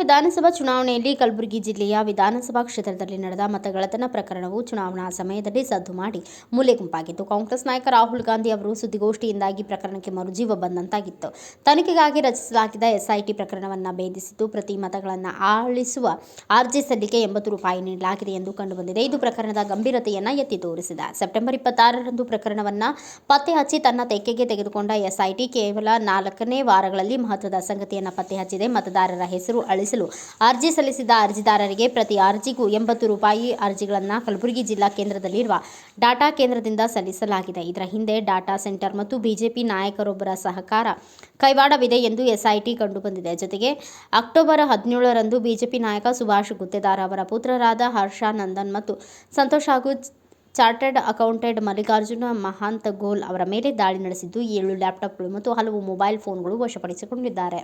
ವಿಧಾನಸಭಾ ಚುನಾವಣೆಯಲ್ಲಿ ಕಲಬುರಗಿ ಜಿಲ್ಲೆಯ ವಿಧಾನಸಭಾ ಕ್ಷೇತ್ರದಲ್ಲಿ ನಡೆದ ಮತಗಳತನ ಪ್ರಕರಣವು ಚುನಾವಣಾ ಸಮಯದಲ್ಲಿ ಸದ್ದು ಮಾಡಿ ಮೂಲೆ ಗುಂಪಾಗಿತ್ತು. ಕಾಂಗ್ರೆಸ್ ನಾಯಕ ರಾಹುಲ್ ಗಾಂಧಿ ಅವರು ಸುದ್ದಿಗೋಷ್ಠಿಯಿಂದಾಗಿ ಪ್ರಕರಣಕ್ಕೆ ಮರುಜೀವ ಬಂದಂತಾಗಿತ್ತು. ತನಿಖೆಗಾಗಿ ರಚಿಸಲಾಗಿದ್ದ ಎಸ್ಐಟಿ ಪ್ರಕರಣವನ್ನು ಭೇದಿಸಿದ್ದು, ಪ್ರತಿ ಮತಗಳನ್ನು ಆಳಿಸುವ ಅರ್ಜಿ ಸಲ್ಲಿಕೆ ಎಂಬತ್ತು ರೂಪಾಯಿ ನೀಡಲಾಗಿದೆ ಎಂದು ಕಂಡುಬಂದಿದೆ. ಇದು ಪ್ರಕರಣದ ಗಂಭೀರತೆಯನ್ನು ಎತ್ತಿ ತೋರಿಸಿದೆ. ಸೆಪ್ಟೆಂಬರ್ ಇಪ್ಪತ್ತಾರರಂದು ಪ್ರಕರಣವನ್ನು ಪತ್ತೆ ಹಚ್ಚಿ ತನ್ನ ತೆಕ್ಕೆಗೆ ತೆಗೆದುಕೊಂಡ ಎಸ್ಐಟಿ ಕೇವಲ ನಾಲ್ಕನೇ ವಾರಗಳಲ್ಲಿ ಮಹತ್ವದ ಸಂಗತಿಯನ್ನು ಪತ್ತೆ ಹಚ್ಚಿದೆ. ಮತದಾರರ ಹೆಸರು ಅಳಿಸಲು. ಅರ್ಜಿ ಸಲ್ಲಿಸಿದ ಅರ್ಜಿದಾರರಿಗೆ ಪ್ರತಿ ಅರ್ಜಿಗೂ ಎಂಬತ್ತು ರೂಪಾಯಿ ಅರ್ಜಿಗಳನ್ನು ಕಲಬುರಗಿ ಜಿಲ್ಲಾ ಕೇಂದ್ರದಲ್ಲಿರುವ ಡಾಟಾ ಕೇಂದ್ರದಿಂದ ಸಲ್ಲಿಸಲಾಗಿದೆ. ಇದರ ಹಿಂದೆ ಡಾಟಾ ಸೆಂಟರ್ ಮತ್ತು ಬಿಜೆಪಿ ನಾಯಕರೊಬ್ಬರ ಸಹಕಾರ ಕೈವಾಡವಿದೆ ಎಂದು ಎಸ್ಐಟಿ ಕಂಡುಬಂದಿದೆ. ಜೊತೆಗೆ ಅಕ್ಟೋಬರ್ ಹದಿನೇಳರಂದು ಬಿಜೆಪಿ ನಾಯಕ ಸುಭಾಷ್ ಗುತ್ತೇದಾರ್ ಅವರ ಪುತ್ರರಾದ ಹರ್ಷ ನಂದನ್ ಮತ್ತು ಸಂತೋಷ್ ಹಾಗೂ chartered accountant Mallikarjuna Mahantagol ಅವರ ಮೇಲೆ ದಾಳಿ ನಡೆಸಿದ್ದು, ಏಳು ಲ್ಯಾಪ್ಟಾಪ್ಗಳು ಮತ್ತು ಹಲವು ಮೊಬೈಲ್ ಫೋನ್ಗಳು ವಶಪಡಿಸಿಕೊಂಡಿದ್ದಾರೆ.